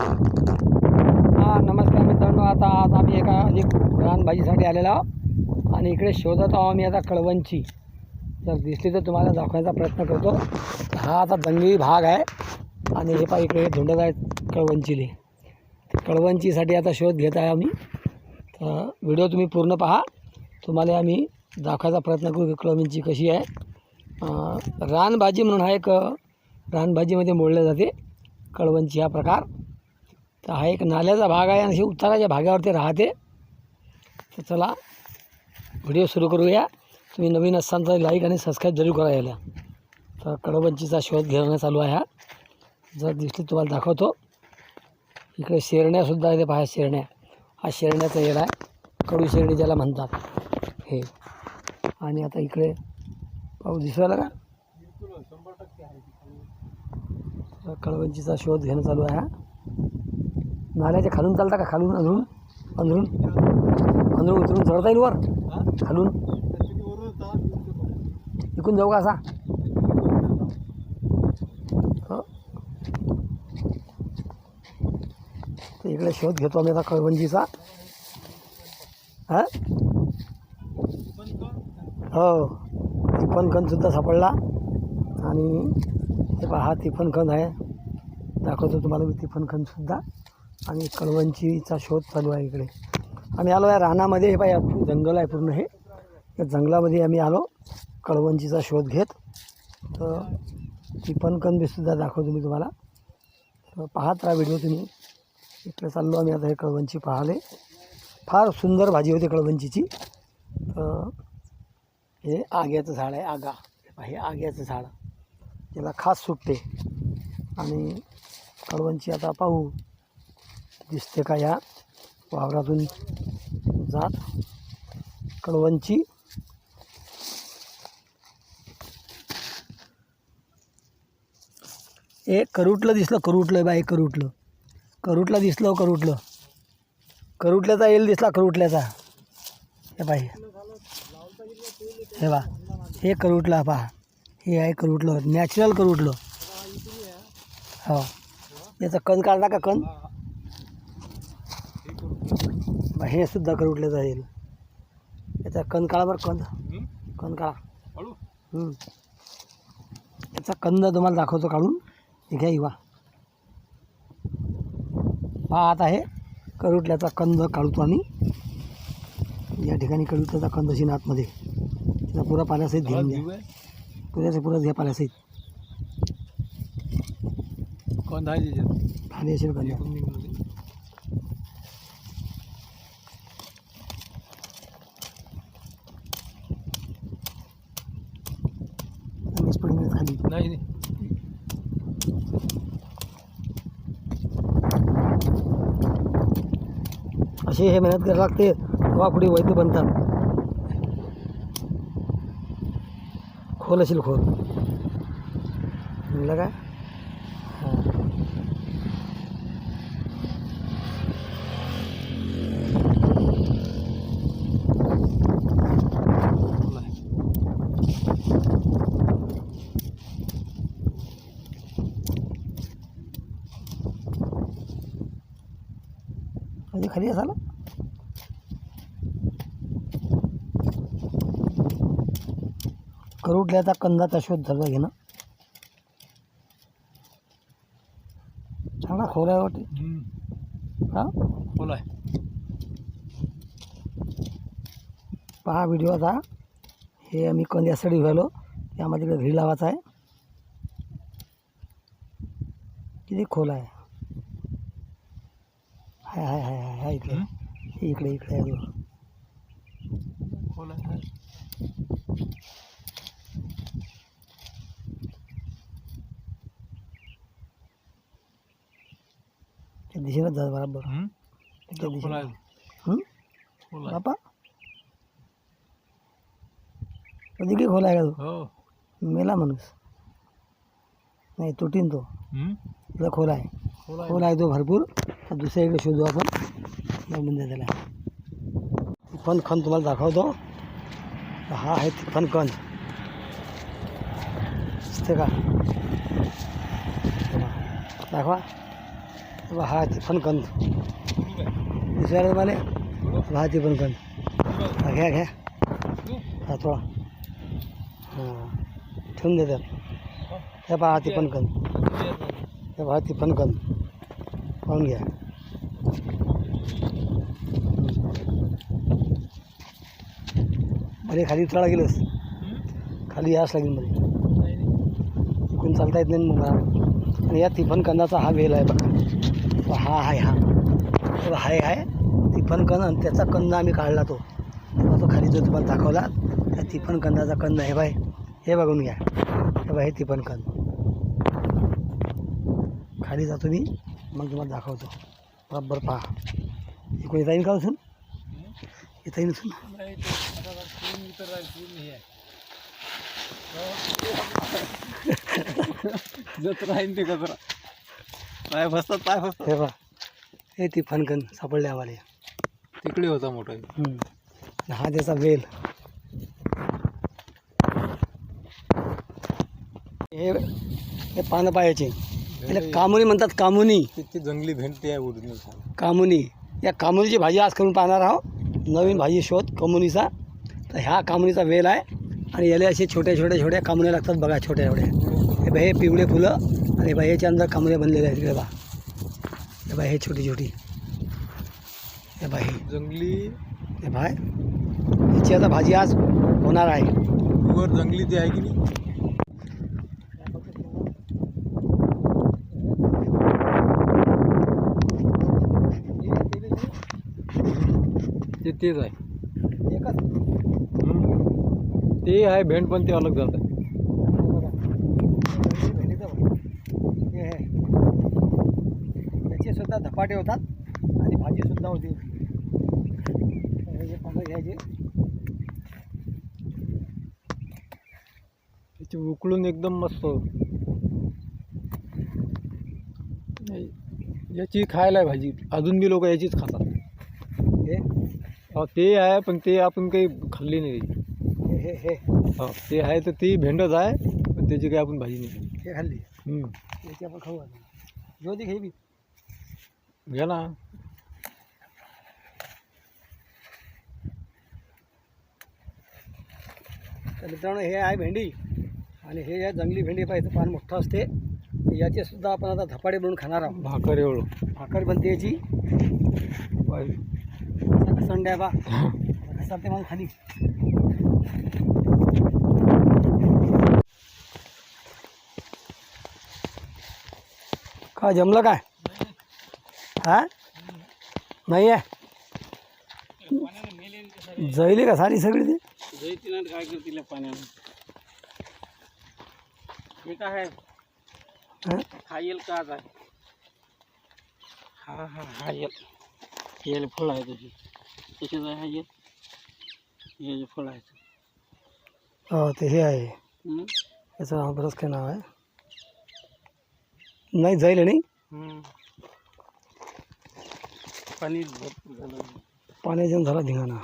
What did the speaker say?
हा नमस्कार मित्रांनो. आता आज आम्ही एका एक रानभाजीसाठी आलेलो आहोत. आणि इकडे शोधत आहोत आम्ही आता कळवणची. जर दिसली तर तुम्हाला दाखवायचा प्रयत्न करतो. हा आता जंगली भाग आहे. आणि हे पा इकडे धुंडत आहेत कळवणचीले. कळवणचीसाठी आता शोध घेत आहे आम्ही. तर व्हिडिओ तुम्ही पूर्ण पहा. तुम्हाला आम्ही दाखवायचा प्रयत्न करू की कळवणची कशी आहे. रानभाजी म्हणून हा एक रानभाजीमध्ये मोडल्या जाते कळवणची हा प्रकार. तर हा एक नाल्याचा भाग आहे आणि हे उताराच्या भागावरती राहते. तर चला व्हिडिओ सुरू करूया. तुम्ही नवीन असाल तर लाईक आणि सबस्क्राईब जरूर करा याला. तर कडवंचीचा शोध घेणं चालू आहे हा. जर दिसली तुम्हाला दाखवतो. इकडे शेरण्यासुद्धा आहे ते पहा शेरण्या. हा शेरण्याचा येड आहे. कडू शेरणी ज्याला म्हणतात. हे. आणि आता इकडे पाऊस दिसू का? कळवंचीचा शोध घेणं चालू आहे हा. नाल्याच्या खालून चालता का? खालून अंधरून? अंधरून? अंधरून उतरून चढता येईल वर? खालून? इकून जाऊ का असा? हो? इकडे शोध घेतो आम्ही आता कळवंजीचा. हा? हो. तिफन खणसुद्धा सापडला. आणि हे पहा हा तिफन कण आहे. दाखवतो तुम्हाला मी तिफन कणसुद्धा आणि कळवंचीचा शोध चालू आहे इकडे. आम्ही आलो आहे रानामध्ये. हे पाय जंगल आहे पूर्ण हे. या जंगलामध्ये आम्ही आलो. कळवंचीचा शोध घेत. तर ती पण कंदीसुद्धा दाखवतो मी तुम्हाला. तर पाहत राहा व्हिडिओ तुम्ही. इकडे चाललो आम्ही. आता हे कळवंची पाहाले. फार सुंदर भाजी होती कळवंचीची तर हे आग्याचं झाड आहे. आगा. हे आग्याचं झाड. याला खास सुटते. आणि कळवंची आता पाहू. दिसते का या वावरातून जात कळवंची ए करुटलं दिसलं करुटलं बा हे करुटलं. करुटला दिसलं करुटलं. करुटल्याचा येल दिसला करुटल्याचा. हे बाई. हे बा हे करुटला पहा हे आहे करुटलं. नॅचरल करुटलं. हो. याचा कण काढला का कण? हे सुद्धा करुटलं जाईल. याचा कण काढा बरं कण कण काढा? हं. याचा कंद तुम्हाला दाखवतो काढून. हे घ्या इवा. पहा आता हे करुटल्याचा कंद काढतो आम्ही. या ठिकाणी करुटल्याचा कंद असेल आतमध्ये. त्याचा पुरा पाण्यासहित घेऊन द्या पुऱ्याचा पुरा घ्या पाण्यासहित कोण आहे कंद आणि स्प्रिंग खाली नाही नाही असे हे मेहनत करायला लागते. तेव्हा पुढे वैद्य बनतात. खोल असेल खोल. म्हणलं काय म्हणजे खाली असाल? करुटल्याचा कंदाचा शोध झाला घेणं चांगला खोल आहे वाटते. हा? बोला आहे. पहा व्हिडिओ आता. हे आम्ही कंद यासाठी व्हायलो त्यामध्ये घरी लावायचा आहे. किती खोल आहे? हाय हाय हाय हाय हाय हे इकडे इकडे आहे त्या दिशेनंच जा बरोबर हं? त्या हं? बापा. काही खोल आहे का हो. तो मेला माणूस. नाही तुटीन तो. हं? तुला खोल आहे. खोल आहे तो भरपूर. दुसऱ्या इकडे शोधू आपण. लावून द्या त्याला तिफन खन तुम्हाला दाखवतो. हा आहे तिफन खण दिसते का? दाखवा. हा आहे हा दिसला तुम्हाला? मला हा तिफनकंद हा घ्या घ्या. हा थोडा. हां. ठेवून देतात त्या पहा हा तिफनकंद त्या पहा तिफनकंद पाहून घ्या. अरे खाली उतरायला गेलोस. खाली यास लागेल मध्ये. इकडून चालता येत नाही मग मला आणि या तिफन कंदाचा हा वेल आहे बघा. हा आहे हा. तो हाय आहे तिफन कंद आणि त्याचा कंद आम्ही काढला तो. तो खाली जो तुम्हाला दाखवला त्या तिफन कंदाचा कंद हे बाय हे बघून घ्या. हे बघा हे तिफन कंद खाली जातो मी मग तुम्हाला दाखवतो. बरोबर पहा. इकडे येईल का उचून येता येईल ते कचरा पाय फसतात पाय फसतात. हे पहा हे तिफन कंद सापडले आम्हाला तिकडे होता मोठा. हम्म. हा त्याचा वेल हे हे पानं पायाचे कामुनी म्हणतात कामुनी. तिथे जंगली भेंडते आहे ओरिजिनल कामुनी. या कामुनीची भाजी आज करून पाहणार आहोत. नवीन भाजी शोध कामुनीचा. तर ह्या कामुनीचा वेल आहे. आणि याला असे छोट्या छोट्या छोट्या कामुन्या लागतात बघा छोट्या छोट्या हे बा हे पिवळे फुलं आणि बा याच्या अंदर कामुन्या बनलेल्या आहेत. इकडे बा हे बा हे छोटी छोटी. हे बा हे. जंगली हे बाय याची आता भाजी आज होणार आहे. वर जंगली ते आहे की नाही? ते तेच आहे. ते आहे भेंड पण ते अलग जात आहे. याचे सुद्धा धपाटे होतात आणि भाजी सुद्धा होती. हे घ्यायचे त्याची उकळून एकदम मस्त. याची खायला भाजी. अजून बी लोक याचीच खातात. हे? हो ते आहे पण ते आपण काही खाल्ली नाही. त्याची. हे हे हे. हो ते आहे तर ती भेंडच आहे पण त्याची काही आपण भाजी नाही खाल्ली. हे खाल्ली. हम्म. याची आपण खाऊ आता. ज्योती घे बी. घ्या ना. तर मित्रांनो हे आहे भेंडी. आणि हे आहे जंगली भेंडी. पाहिजे पान मोठं असते. याचे सुद्धा आपण आता धपाटे बनवून खाणार आहोत. भाकर एवढं. भाकर बनते याची. पाय- संड्या बा. कसं ते मग खाली. काय जमलं काय? हा? नाही आहे जळली का सारी सगळी ती? काय करतील पाण्यानं हे? काय आहे हा? हा येल का आहे हा हा हा येल. येल फळ आहे त्याची आहे हा हे जे फळ आहे हो ते हे आहे. हम्म. याचं बरंच काय नाव आहे. नाही जाईल नाही? हम्म. पाणी भरपूर झालं पाण्याच्या झाला धिंगाणा.